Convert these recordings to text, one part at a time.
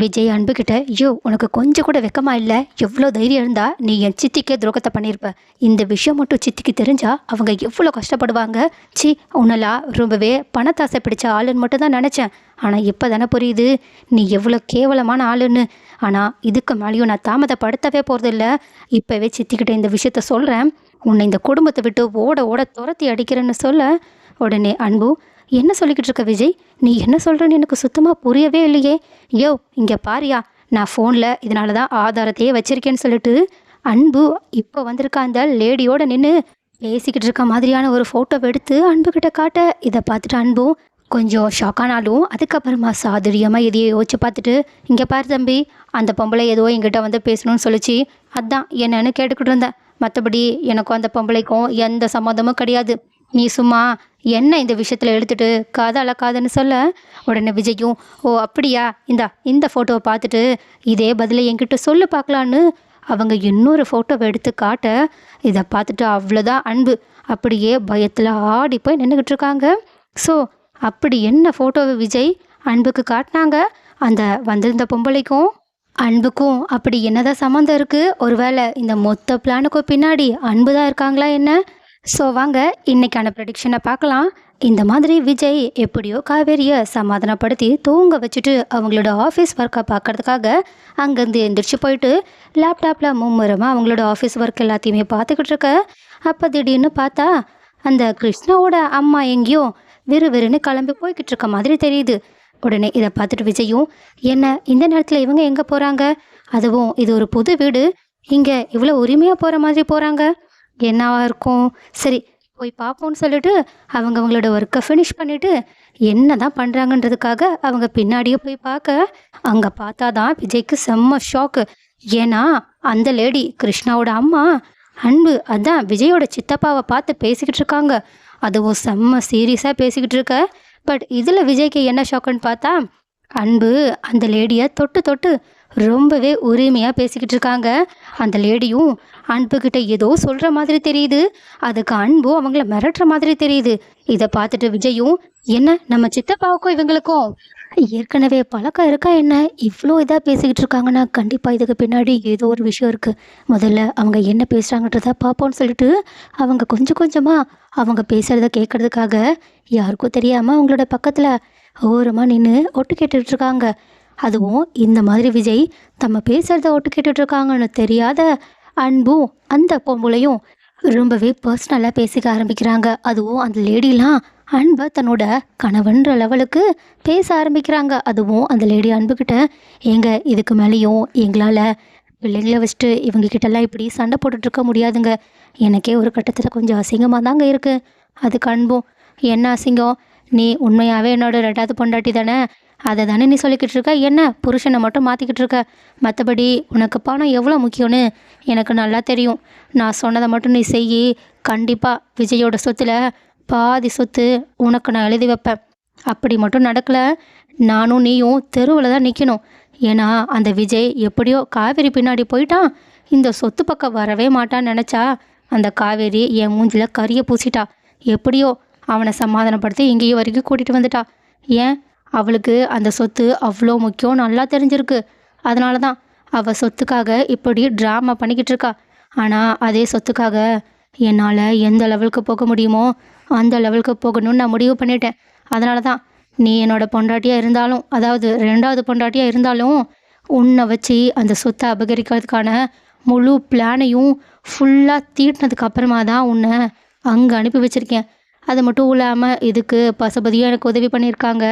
விஜய் அன்புக்கிட்ட ஐயோ உனக்கு கொஞ்சம் கூட வெக்கமா இல்லை? எவ்வளோ தைரியம் இருந்தா நீ என் சித்திக்கே துரோகத்தை பண்ணியிருப்ப இந்த விஷயம் மட்டும் சித்திக்கு தெரிஞ்சா அவங்க எவ்வளோ கஷ்டப்படுவாங்க? சி உன்னெல்லாம் ரொம்பவே பணத்தாசை பிடிச்ச ஆளுன்னு மட்டும் தான் நினச்சேன். ஆனால் இப்போ தானே புரியுது. நீ எவ்வளோ கேவலமான ஆளுன்னு. ஆனால் இதுக்கு மேலேயும் நான் தாமதப்படுத்தவே போகிறதில்ல இப்போவே சித்திக்கிட்ட இந்த விஷயத்த சொல்கிறேன் உன்னை இந்த குடும்பத்தை விட்டு ஓட ஓட துரத்தி அடிக்கிறேன்னு சொல்ல உடனே அன்பு என்ன சொல்லிக்கிட்டு இருக்க விஜய்? நீ என்ன சொல்கிறன்னு எனக்கு சுத்தமாக புரியவே இல்லையே. யோ இங்கே பாரியா. நான் ஃபோனில் இதனால தான் ஆதாரத்தையே வச்சுருக்கேன்னு சொல்லிட்டு அன்பு இப்போ வந்திருக்க அந்த லேடியோட நின்று பேசிக்கிட்டு இருக்க மாதிரியான ஒரு ஃபோட்டோவை எடுத்து அன்புக்கிட்ட காட்ட. இதை பார்த்துட்டு அன்பும் கொஞ்சம் ஷாக்கானாலும் அதுக்கப்புறமா சாதுரியமாக எதையோ யோசிச்சு பார்த்துட்டு இங்கே பாரு தம்பி அந்த பொம்பளை ஏதோ எங்கிட்ட வந்து பேசணும்னு சொல்லிச்சு. அதான் என்னன்னு கேட்டுக்கிட்டு இருந்தேன். மற்றபடி எனக்கும் அந்த பொம்பளைக்கும் எந்த சம்மந்தமும் கிடையாது. நீ சும்மா என்ன இந்த விஷயத்தில் எடுத்துட்டு கதை அளக்காதுன்னு சொல்ல? உடனே விஜயும் ஓ அப்படியா? இந்தா இந்த ஃபோட்டோவை பார்த்துட்டு இதே பதிலை என்கிட்ட சொல்லு பார்க்கலான்னு. அவங்க இன்னொரு ஃபோட்டோவை எடுத்து காட்ட இதை பார்த்துட்டு அவ்வளோதான் அன்பு. அப்படியே பயத்தில் ஆடி போய் நின்றுக்கிட்டு இருக்காங்க. ஸோ அப்படி என்ன ஃபோட்டோவை விஜய் அன்புக்கு காட்டினாங்க? அந்த வந்திருந்த பொம்பளைக்கும்? அன்புக்கும் அப்படி என்னதான் சம்மந்தம் இருக்குது ஒருவேளை இந்த மொத்த பிளானுக்கும் பின்னாடி அன்பு தான் இருக்காங்களா என்ன? ஸோ வாங்க இன்றைக்கான ப்ரெடிக்ஷனை பார்க்கலாம். இந்த மாதிரி விஜய் எப்படியோ காவேரியை சமாதானப்படுத்தி தூங்க வச்சுட்டு அவங்களோட ஆஃபீஸ் ஒர்க்கை பார்க்கறதுக்காக அங்கேருந்து எந்திரிச்சு போயிட்டு லேப்டாப்பில் மும்முரமாக அவங்களோட ஆஃபீஸ் ஒர்க் எல்லாத்தையுமே பார்த்துக்கிட்டு இருக்க. அப்போ திடீர்னு பார்த்தா அந்த கிருஷ்ணாவோட அம்மா எங்கேயோ விறுவிறுன்னு கிளம்பி போய்கிட்டு இருக்க மாதிரி தெரியுது. உடனே இதை பார்த்துட்டு விஜயும் என்ன இந்த நேரத்தில் இவங்க எங்கே போகிறாங்க அதுவும் இது ஒரு புது வீடு. இங்கே இவ்வளோ உரிமையாக போகிற மாதிரி போகிறாங்க என்னவாக இருக்கும்? சரி போய் பார்ப்போம்னு சொல்லிட்டு அவங்க அவங்களோட ஒர்க்கை ஃபினிஷ் பண்ணிவிட்டு என்ன தான் பண்ணுறாங்கன்றதுக்காக அவங்க பின்னாடியே போய் பார்க்க அங்கே பார்த்தா தான் விஜய்க்கு செம்ம ஷாக்கு ஏன்னா அந்த லேடி கிருஷ்ணாவோட அம்மா அன்பு அதான் விஜயோட சித்தப்பாவை பார்த்து பேசிக்கிட்டு இருக்காங்க. அதுவும் செம்ம சீரியஸாக பேசிக்கிட்டு இருக்க. பட் இதில் விஜய்க்கு என்ன ஷாக்குன்னு பார்த்தா அன்பு அந்த லேடியை தொட்டு தொட்டு ரொம்பவே உரிமையாக பேசிக்கிட்டு இருக்காங்க. அந்த லேடியும் அன்புக்கிட்ட ஏதோ சொல்கிற மாதிரி தெரியுது. அதுக்கு அன்பு அவங்கள மிரட்டுற மாதிரி தெரியுது. இதை பார்த்துட்டு விஜயும் என்ன நம்ம சித்தப்பாவுக்கும் இவங்களுக்கும் ஏற்கனவே பழக்கம் இருக்கா என்ன? இவ்வளோ இதாக பேசிக்கிட்டு இருக்காங்கன்னா கண்டிப்பாக இதுக்கு பின்னாடி ஏதோ ஒரு விஷயம் இருக்குது முதல்ல அவங்க என்ன பேசுகிறாங்கன்றத பார்ப்போம்னு சொல்லிட்டு அவங்க கொஞ்சம் கொஞ்சமாக அவங்க பேசுகிறத கேட்குறதுக்காக யாருக்கும் தெரியாமல் அவங்களோட பக்கத்தில் ஓரமாக நின்று ஒட்டு கேட்டுக்கிட்டு இருக்காங்க. அதுவும் இந்த மாதிரி விஜய் தம்ம பேசுகிறத ஒட்டு கேட்டுட்ருக்காங்கன்னு தெரியாத அன்பும் அந்த பொம்பளையும் ரொம்பவே பர்சனலாக பேசிக்க ஆரம்பிக்கிறாங்க. அதுவும் அந்த லேடிலாம் அன்பை தன்னோட கணவன்ற லெவலுக்கு பேச ஆரம்பிக்கிறாங்க. அதுவும் அந்த லேடி அன்புக்கிட்ட எங்க இதுக்கு மேலேயும் எங்களால் பிள்ளைங்கள வச்சுட்டு இவங்க கிட்டலாம் இப்படி சண்டை போட்டுட்ருக்க முடியாதுங்க. எனக்கே ஒரு கட்டத்தில் கொஞ்சம் அசிங்கமாக தாங்க இருக்குது அதுக்கு அன்பும் என்ன அசிங்கம்? நீ உண்மையாகவே என்னோட ரெண்டாவது பொண்டாட்டி தானே? அதை தானே நீ சொல்லிக்கிட்டு இருக்க என்ன? புருஷனை மட்டும் மாற்றிக்கிட்டு இருக்க மற்றபடி உனக்கு பணம் எவ்வளோ முக்கியம்னு எனக்கு நல்லா தெரியும். நான் சொன்னதை மட்டும் நீ செய் கண்டிப்பாக விஜயோட சொத்துல பாதி சொத்து உனக்கு நான் எழுதி வைப்பேன். அப்படி மட்டும் நடக்கலை. நானும் நீயும் தெருவில் தான் நிற்கணும் ஏன்னா அந்த விஜய் எப்படியோ காவேரி பின்னாடி போயிட்டான். இந்த சொத்து பக்கம் வரவே மாட்டான்னு நினச்சா அந்த காவேரி என் மூஞ்சில் கறியை பூசிட்டா. எப்படியோ அவனை சமாதானப்படுத்தி இங்கேயும் வரைக்கும் கூட்டிகிட்டு வந்துட்டா. ஏன்? அவளுக்கு அந்த சொத்து அவ்வளோ முக்கியம் நல்லா தெரிஞ்சிருக்கு. அதனால தான் அவள் சொத்துக்காக இப்படி ட்ராமா பண்ணிக்கிட்டு இருக்கா. ஆனால் அதே சொத்துக்காக என்னால் எந்த லெவலுக்கு போக முடியுமோ அந்த லெவலுக்கு போகணும்னு நான் முடிவு பண்ணிட்டேன். அதனால தான் நீ என்னோட பொண்டாட்டியாக இருந்தாலும் அதாவது ரெண்டாவது பொண்டாட்டியாக இருந்தாலும் உன்னை வச்சு அந்த சொத்தை அபகரிக்கிறதுக்கான முழு பிளானையும் ஃபுல்லாக தீட்டினதுக்கு அப்புறமா தான் உன்னை அங்கே அனுப்பி வச்சுருக்கேன். அது மட்டும் இல்லாமல் இதுக்கு பசுபதியும் எனக்கு உதவி பண்ணியிருக்காங்க.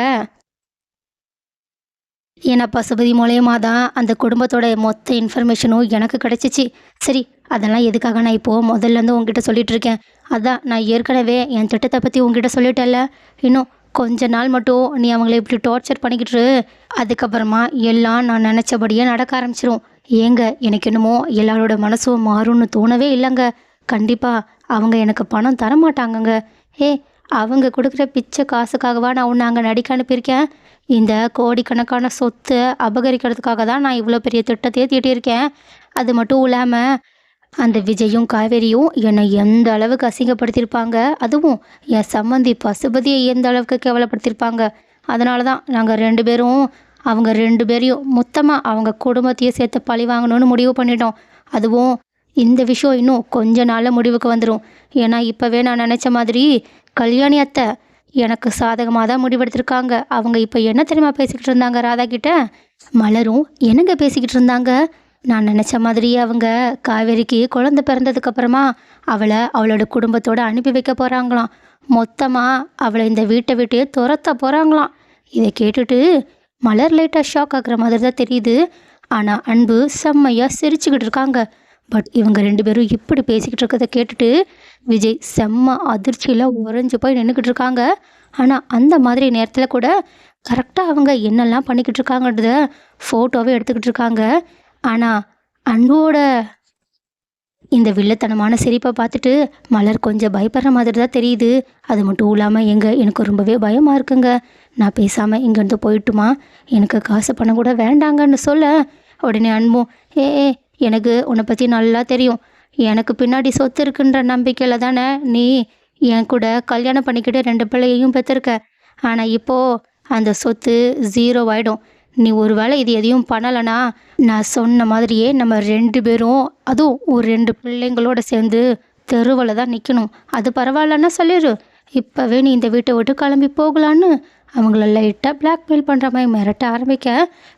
ஏன்னா பசுபதி மூலயமா தான் அந்த குடும்பத்தோட மொத்த இன்ஃபர்மேஷனும் எனக்கு கிடச்சிச்சு. சரி அதெல்லாம் எதுக்காக நான் இப்போது முதல்ல இருந்து உங்ககிட்ட சொல்லிட்டு இருக்கேன். அதான் நான் ஏற்கனவே என் திட்டத்தை பற்றி உங்ககிட்ட சொல்லிட்டேன்ல. இன்னும் கொஞ்ச நாள் மட்டும் நீ அவங்கள இப்படி டார்ச்சர் பண்ணிக்கிட்டு அதுக்கப்புறமா எல்லாம் நான் நினச்சபடியே நடக்க ஆரம்பிச்சிரும். ஏங்க எனக்கு என்னமோ எல்லாரோட மனசும் மாறும்னு தோணவே இல்லைங்க. கண்டிப்பாக அவங்க எனக்கு பணம் தர மாட்டாங்கங்க ஏ அவங்க கொடுக்குற பிச்சை காசுக்காகவா நான் உன்னை அங்கே நடிக்க அனுப்பியிருக்கேன்? இந்த கோடிக்கணக்கான சொத்தை அபகரிக்கிறதுக்காக தான் நான் இவ்வளோ பெரிய திட்டத்தையே தீட்டியிருக்கேன். அது மட்டும் இல்லாமல் அந்த விஜயும் காவேரியும் என்னை எந்த அளவுக்கு அசிங்கப்படுத்தியிருப்பாங்க அதுவும் என் சம்மந்தி பசுபதியை எந்த அளவுக்கு கேவலப்படுத்தியிருப்பாங்க. அதனால தான் நாங்கள் ரெண்டு பேரும் அவங்க ரெண்டு பேரையும் மொத்தமாக அவங்க குடும்பத்தையே சேர்த்து பழி வாங்கணும்னு முடிவு பண்ணிட்டோம். அதுவும் இந்த விஷயம் இன்னும் கொஞ்ச நாளில் முடிவுக்கு வந்துடும் ஏன்னா இப்போவே நான் நினச்ச மாதிரி கல்யாணி அத்தை எனக்கு சாதகமாக தான் முடிவெடுத்திருக்காங்க. அவங்க இப்போ என்ன தெரியுமா பேசிக்கிட்டு இருந்தாங்க ராதா கிட்ட? மலரும் என்னங்க பேசிக்கிட்டு இருந்தாங்க? நான் நினச்ச மாதிரியே அவங்க காவேரிக்கு குழந்தை பிறந்ததுக்கப்புறமா அவளை அவளோட குடும்பத்தோடு அனுப்பி வைக்க போகிறாங்களாம் மொத்தமாக அவளை இந்த வீட்டை விட்டு துரத்த போகிறாங்களாம் இதை கேட்டுட்டு மலர் லைட்டாக ஷாக் ஆகுற மாதிரி தான் தெரியுது. ஆனால் அன்பு செம்மையாக சிரிச்சுக்கிட்டு இருக்காங்க. பட் இவங்க ரெண்டு பேரும் இப்படி பேசிக்கிட்டு இருக்கிறத கேட்டுட்டு விஜய் செம்ம அதிர்ச்சியில் உறைஞ்சு போய் நின்றுக்கிட்டு இருக்காங்க. ஆனால் அந்த மாதிரி நேரத்தில் கூட கரெக்டாக அவங்க என்னெல்லாம் பண்ணிக்கிட்டு இருக்காங்கன்றத ஃபோட்டோவே எடுத்துக்கிட்டு இருக்காங்க. ஆனால் அன்போட இந்த வில்லத்தனமான சிரிப்பை பார்த்துட்டு மலர் கொஞ்சம் பயப்படுற மாதிரி தான் தெரியுது. அது மட்டும் இல்லாமல் எங்கே எனக்கு ரொம்பவே பயமாக இருக்குங்க. நான் பேசாமல் இங்கேருந்து போயிட்டுமா? எனக்கு காசு பணம் கூட வேண்டாங்கன்னு சொல்ல உடனே அன்பும் ஏ, எனக்கு உன்னை பற்றி நல்லா தெரியும். எனக்கு பின்னாடி சொத்து இருக்குன்ற நம்பிக்கையில் தானே நீ என் கூட கல்யாணம் பண்ணிக்கிட்டு ரெண்டு பிள்ளையையும் பெற்றிருக்க ஆனால் இப்போது அந்த சொத்து ஜீரோ ஆகிடும் நீ ஒருவேளை இது எதையும் பண்ணலைனா நான் சொன்ன மாதிரியே நம்ம ரெண்டு பேரும் அதுவும் ஒரு ரெண்டு பிள்ளைங்களோட சேர்ந்து தெருவில் தான் நிற்கணும் அது பரவாயில்லன்னா சொல்லிடு இப்போவே நீ இந்த வீட்டை விட்டு கிளம்பி போகலான்னு. அவங்கள லைட்டாக பிளாக்மெயில் பண்ணுற மாதிரி மிரட்ட ஆரம்பிக்க.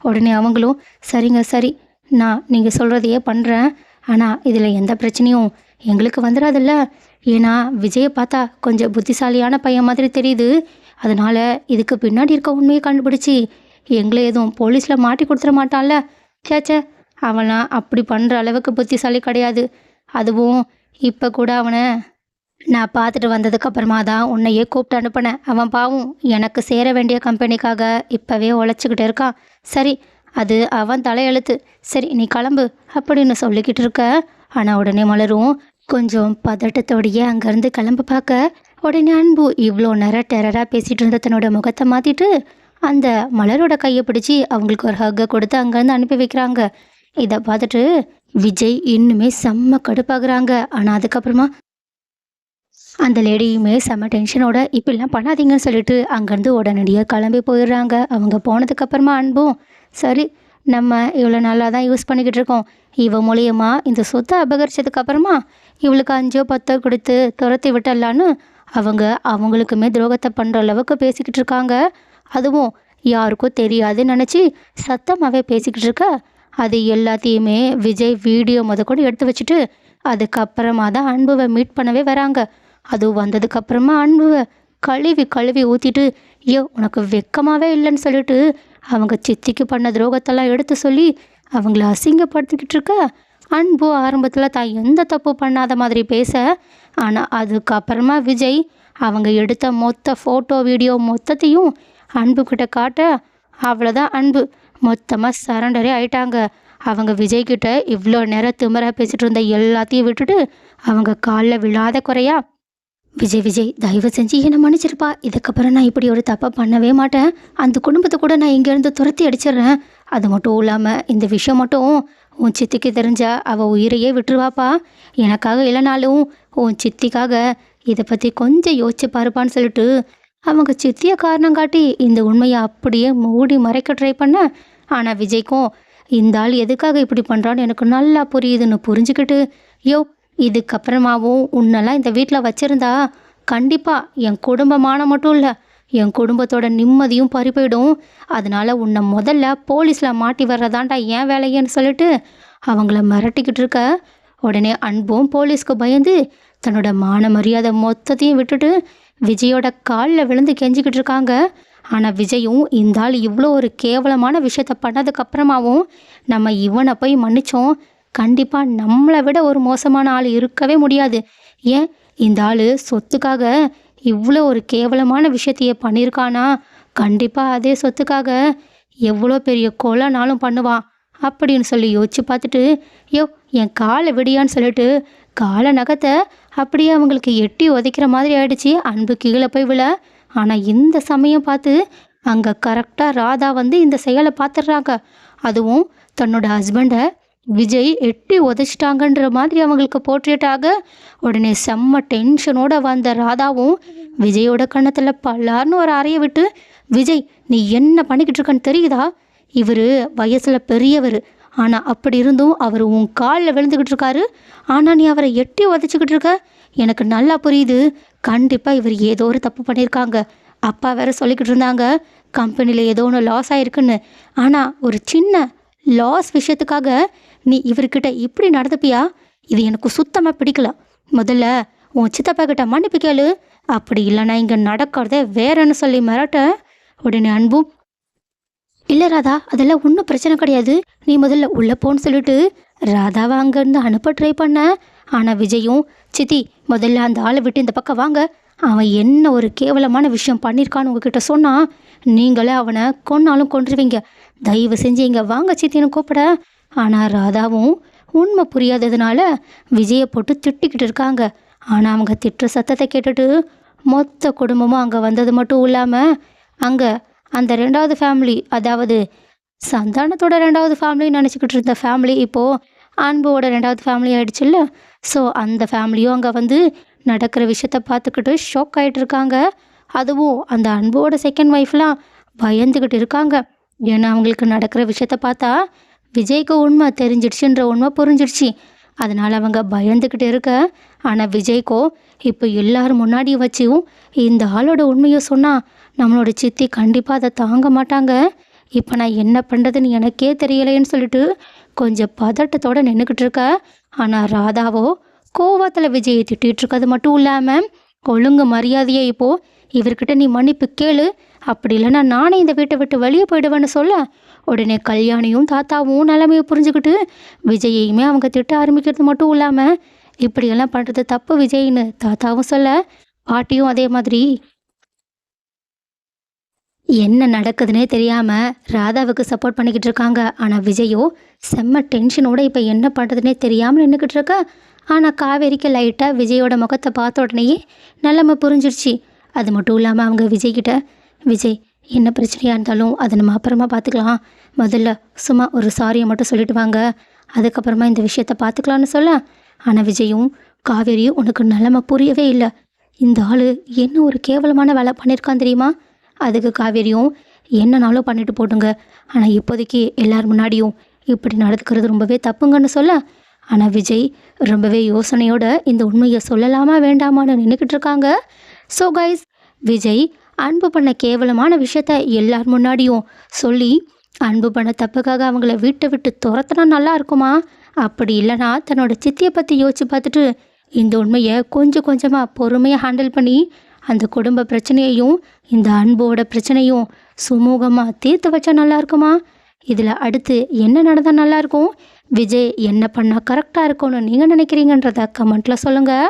உடனே அவங்களும் சரிங்க சரி. நான் நீங்கள் சொல்கிறதையே பண்ணுறேன் ஆனால் இதில் எந்த பிரச்சனையும் எங்களுக்கு வந்துடாதுல்ல ஏன்னா விஜயை பார்த்தா கொஞ்சம் புத்திசாலியான பையன் மாதிரி தெரியுது. அதனால் இதுக்கு பின்னாடி இருக்க உண்மையை கண்டுபிடிச்சி எங்களை எதுவும் போலீஸில் மாட்டி கொடுத்துட மாட்டான்ல. சேச்சே அவனா அப்படி பண்ணுற அளவுக்கு புத்திசாலி கிடையாது. அதுவும் இப்போ கூட அவனை நான் பார்த்துட்டு வந்ததுக்கப்புறமா தான் உன்னையே கூப்பிட்டு அனுப்பினேன். அவன் பாவும் எனக்கு சேர வேண்டிய கம்பெனிக்காக இப்போவே உழைச்சிக்கிட்டு இருக்கான். சரி அது அவன் தலையெழுத்து. சரி நீ கிளம்பு அப்படின்னு சொல்லிக்கிட்டு இருக்க. ஆனால் உடனே மலரும். கொஞ்சம் பதட்டத்தோடையே அங்கேருந்து கிளம்ப பார்க்க. உடனே அன்பு இவ்வளோ நேரம் டெரராக பேசிகிட்டு இருந்த தன்னோட முகத்தை மாற்றிட்டு அந்த மலரோட கையை பிடிச்சி அவங்களுக்கு ஒரு ஹக்கை கொடுத்து அங்கேருந்து அனுப்பி வைக்கிறாங்க. இதை பார்த்துட்டு விஜய் இன்னுமே செம்ம கடுப்பாகிறாங்க. ஆனால் அதுக்கப்புறமா அந்த லேடியுமே செம்ம டென்ஷனோட இப்படிலாம் பண்ணாதீங்கன்னு சொல்லிட்டு அங்கேருந்து உடனடியாக கிளம்பி போயிடுறாங்க. அவங்க போனதுக்கப்புறமா அன்பும் சரி நம்ம இவ்வளோ நல்லா தான் யூஸ் பண்ணிக்கிட்டு இருக்கோம். இவ மூலியமா இந்த சொத்தை அபகரிச்சதுக்கு அப்புறமா இவளுக்கு அஞ்சோ பத்தோ கொடுத்து துரத்தி விட்டலான்னு அவங்க அவங்களுக்குமே துரோகத்தை பண்ணுற அளவுக்கு பேசிக்கிட்டு இருக்காங்க. அதுவும் யாருக்கும் தெரியாதுன்னு நினச்சி சத்தமாகவே பேசிக்கிட்டு இருக்க. அது எல்லாத்தையுமே விஜய் வீடியோ முத கூட எடுத்து வச்சுட்டு அதுக்கப்புறமா தான் அன்புவை மீட் பண்ணவே வராங்க. அதுவும் வந்ததுக்கப்புறமா அன்புவை கழுவி கழுவி ஊற்றிட்டு ஐயோ உனக்கு வெக்கமாகவே இல்லைன்னு சொல்லிட்டு அவங்க சித்திக்கு பண்ண துரோகத்தெல்லாம் எடுத்து சொல்லி அவங்கள அசிங்கப்படுத்திக்கிட்டு இருக்க. அன்பு ஆரம்பத்தில் தான் எந்த தப்பு பண்ணாத மாதிரி பேச. ஆனால் அதுக்கப்புறமா விஜய் அவங்க எடுத்த மொத்த ஃபோட்டோ வீடியோ மொத்தத்தையும் அன்பு கிட்ட காட்ட அவ்வளோதான் அன்பு. மொத்தமாக சரண்டரே ஆயிட்டாங்க. அவங்க விஜய்கிட்ட இவ்வளோ நேரம் திமராக பேசிகிட்டு இருந்த எல்லாத்தையும் விட்டுட்டு அவங்க காலில் விழாத குறையா விஜய் விஜய் தயவு செஞ்சு என்னை மன்னிச்சிருப்பா. இதுக்கப்புறம் நான் இப்படி ஒரு தப்பை பண்ணவே மாட்டேன். அந்த குடும்பத்தை கூட நான் இங்கேருந்து துரத்தி அடிச்சிடுறேன். அது மட்டும் இல்லாமல் இந்த விஷயம் மட்டும் உன் சித்திக்கு தெரிஞ்சா அவள் உயிரையே விட்டுருவாப்பா. எனக்காக இல்லைனாலும் உன் சித்திக்காக இதை பற்றி கொஞ்சம் யோசிச்சு பாருப்பான்னு சொல்லிட்டு அவங்க சித்திய காரணம் காட்டி இந்த உண்மையை அப்படியே மூடி மறைக்க ட்ரை பண்ண. ஆனால் விஜய்க்கும் இந்த ஆள் எதுக்காக இப்படி பண்ணுறான்னு எனக்கு நல்லா புரியுதுன்னு புரிஞ்சுக்கிட்டு யோ இதுக்கப்புறமாவும் உன்னெல்லாம் இந்த வீட்டில் வச்சுருந்தா கண்டிப்பாக என் குடும்பமான மட்டும் இல்லை என் குடும்பத்தோட நிம்மதியும் பறி போயிடும் அதனால உன்னை முதல்ல போலீஸில் மாட்டி வர்றதாண்டா ஏன் வேலையேன்னு சொல்லிட்டு அவங்கள மிரட்டிக்கிட்டு இருக்க. உடனே அன்பும் போலீஸ்க்கு பயந்து தன்னோட மான மரியாதை மொத்தத்தையும் விட்டுட்டு விஜயோட காலில் விழுந்து கெஞ்சிக்கிட்டு இருக்காங்க. ஆனால் விஜயும் இந்த ஆள் இவ்வளோ ஒரு கேவலமான விஷயத்த பண்ணதுக்கப்புறமாவும் நம்ம இவனை போய் மன்னிச்சோம். கண்டிப்பாக நம்மளை விட ஒரு மோசமான ஆள் இருக்கவே முடியாது. ஏன்? இந்த ஆள் சொத்துக்காக இவ்வளோ ஒரு கேவலமான விஷயத்தையே பண்ணியிருக்கானா? கண்டிப்பாக அதே சொத்துக்காக எவ்வளோ பெரிய கொலைனாலும் பண்ணுவான் அப்படின்னு சொல்லி யோசிச்சு பார்த்துட்டு யோ என் காலை விடியான்னு சொல்லிட்டு காலை நகத்தை அப்படியே அவங்களுக்கு எட்டி உதைக்கிற மாதிரி ஆயிடுச்சு. அன்பு கீழே போய் விழ. ஆனால் இந்த சமயம் பார்த்து அங்கே கரெக்டாக ராதா வந்து இந்த செயலை பார்த்துடுறாங்க. அதுவும் தன்னோட ஹஸ்பண்டை விஜய் எட்டி உதச்சிட்டாங்கன்ற மாதிரி அவங்களுக்கு போர்ட்ரேட் ஆக உடனே செம்ம டென்ஷனோட வந்த ராதாவும் விஜயோட கன்னத்தில் பல்லார்னு ஒரு அறைய விட்டு விஜய் நீ என்ன பண்ணிக்கிட்டு இருக்கன்னு தெரியுதா? இவர் வயசில் பெரியவர். ஆனால் அப்படி இருந்தும் அவர் உன் காலில் விழுந்துக்கிட்டு இருக்காரு. ஆனால் நீ அவரை எட்டி உதச்சிக்கிட்டு இருக்க. எனக்கு நல்லா புரியுது. கண்டிப்பாக இவர் ஏதோ ஒரு தப்பு பண்ணியிருக்காங்க. அப்பா வேற சொல்லிக்கிட்டு இருந்தாங்க. கம்பெனியில் ஏதோ ஒன்று லாஸ் ஆயிருக்குன்னு. ஆனால் ஒரு சின்ன லாஸ் விஷயத்துக்காக நீ இவர்கிட்ட இப்படி நடந்துப்பியா? இது எனக்கு சுத்தமாக பிடிக்கல. முதல்ல உன் சித்தப்பா கிட்ட மன்னிப்பு கேளு. அப்படி இல்லைனா இங்கே நடக்கிறதே வேறன்னு சொல்லி மிரட்ட உடனே அன்பும் இல்லை ராதா அதெல்லாம் ஒன்றும் பிரச்சனை கிடையாது. நீ முதல்ல உள்ளே போன்னு சொல்லிட்டு ராதாவை அங்கேருந்து அனுப்ப ட்ரை பண்ண. ஆனால் விஜயும் சித்தி முதல்ல அந்த ஆளை விட்டு இந்த பக்கம் வாங்க. அவன் என்ன ஒரு கேவலமான விஷயம் பண்ணியிருக்கான்னு உங்ககிட்ட சொன்னால் நீங்களே அவனை கொன்னாலும் கொன்றுவீங்க. தயவு செஞ்சு இங்கே வாங்க சித்தின்னு கூப்பிட. ஆனால் ராதாவும் உண்மை புரியாததுனால விஜயை போட்டு திட்டிக்கிட்டு இருக்காங்க. ஆனால் அவங்க திட்டுற சத்தத்தை கேட்டுட்டு மொத்த குடும்பமும் அங்கே வந்தது மட்டும் இல்லாமல் அங்கே அந்த ரெண்டாவது ஃபேமிலி அதாவது சந்தானத்தோட ரெண்டாவது ஃபேமிலின்னு நினச்சிக்கிட்டு இருந்த ஃபேமிலி இப்போது அன்போட ரெண்டாவது ஃபேமிலி ஆயிடுச்சுல்ல ஸோ அந்த ஃபேமிலியும் அங்கே வந்து நடக்கிற விஷயத்த பார்த்துக்கிட்டு ஷாக் ஆகிட்டு இருக்காங்க. அதுவும் அந்த அன்போட செகண்ட் ஒய்ஃப்லாம் பயந்துக்கிட்டு இருக்காங்க. ஏன்னா அவங்களுக்கு நடக்கிற விஷயத்த பார்த்தா விஜய்க்கு உண்மை தெரிஞ்சிடுச்சுன்ற உண்மை புரிஞ்சிடுச்சு. அதனால் அவங்க பயந்துக்கிட்டு இருக்க. ஆனால் விஜய்க்கோ இப்போ எல்லாரும் முன்னாடி வச்சும் இந்த ஆளோட உண்மையை சொன்னால் நம்மளோட சித்தி கண்டிப்பாக அதை தாங்க மாட்டாங்க. இப்போ நான் என்ன பண்ணுறதுன்னு எனக்கே தெரியலைன்னு சொல்லிட்டு கொஞ்சம் பதட்டத்தோடு நின்றுக்கிட்டு இருக்க. ஆனால் ராதாவோ கோவத்தில் விஜயை திட்டிகிட்டு இருக்கிறது மட்டும் இல்லாமல் ஒழுங்கு மரியாதையை இப்போது இவர்கிட்ட நீ மன்னிப்பு கேளு. அப்படி இல்லைன்னா நானே இந்த வீட்டை விட்டு வெளியே போயிடுவேன்னு சொல்ல உடனே கல்யாணியும் தாத்தாவும் நிலைமையை புரிஞ்சுக்கிட்டு விஜயையுமே அவங்க திட்ட ஆரம்பிக்கிறது மட்டும் இல்லாமல் இப்படியெல்லாம் பண்ணுறது தப்பு விஜய்னு தாத்தாவும் சொல்ல பாட்டியும் அதே மாதிரி. என்ன நடக்குதுன்னே தெரியாமல் ராதாவுக்கு சப்போர்ட் பண்ணிக்கிட்டு இருக்காங்க. ஆனால் விஜயோ செம்ம டென்ஷனோட இப்போ என்ன பண்ணுறதுனே தெரியாமல் நின்றுக்கிட்டு இருக்கா. ஆனால் காவேரிக்கு லைட்டாக விஜயோட முகத்தை பார்த்த உடனேயே நிலைமை புரிஞ்சிருச்சு. அது மட்டும் இல்லாமல் அவங்க விஜய்கிட்ட விஜய் என்ன பிரச்சனையாக இருந்தாலும் அதை நம்ம அப்புறமா பார்த்துக்கலாம் முதல்ல சும்மா ஒரு சாரியை மட்டும் சொல்லிட்டு வாங்க. அதுக்கப்புறமா இந்த விஷயத்த பார்த்துக்கலான்னு சொல்ல. ஆனால் விஜயும் காவேரியும் உனக்கு நிலைமை புரியவே இல்லை. இந்த ஆள் என்ன ஒரு கேவலமான வேலை பண்ணியிருக்கான் தெரியுமா? அதுக்கு காவேரியும் என்னனாலும் பண்ணிட்டு போட்டுங்க. ஆனால் இப்போதைக்கு எல்லார் முன்னாடியும் இப்படி நடந்துக்கிறது ரொம்பவே தப்புங்கன்னு சொல்ல ஆனால் விஜய் ரொம்பவே யோசனையோட இந்த உண்மையை சொல்லலாமா வேண்டாமான்னு நின்றுக்கிட்டு இருக்காங்க. ஸோ கைஸ் விஜய் அன்பு பண்ண கேவலமான விஷயத்த எல்லார் முன்னாடியும் சொல்லி அன்பு பண்ண தப்புக்காக அவங்கள வீட்டை விட்டு துரத்துனா நல்லா இருக்குமா? அப்படி இல்லைனா தன்னோட சித்தியை பற்றி யோசிச்சு பார்த்துட்டு இந்த உண்மையை கொஞ்சம் கொஞ்சமாக பொறுமையாக ஹேண்டில் பண்ணி அந்த குடும்ப பிரச்சனையையும் இந்த அன்போட பிரச்சனையும் சுமூகமாக தீர்த்து வச்சா நல்லா இருக்குமா? இதில் அடுத்து என்ன நடந்தால் நல்லாயிருக்கும் விஜய் என்ன பண்ணால் கரெக்டாக இருக்கும்னு நீங்கள் நினைக்கிறீங்கன்றத கமெண்ட்டில் சொல்லுங்கள்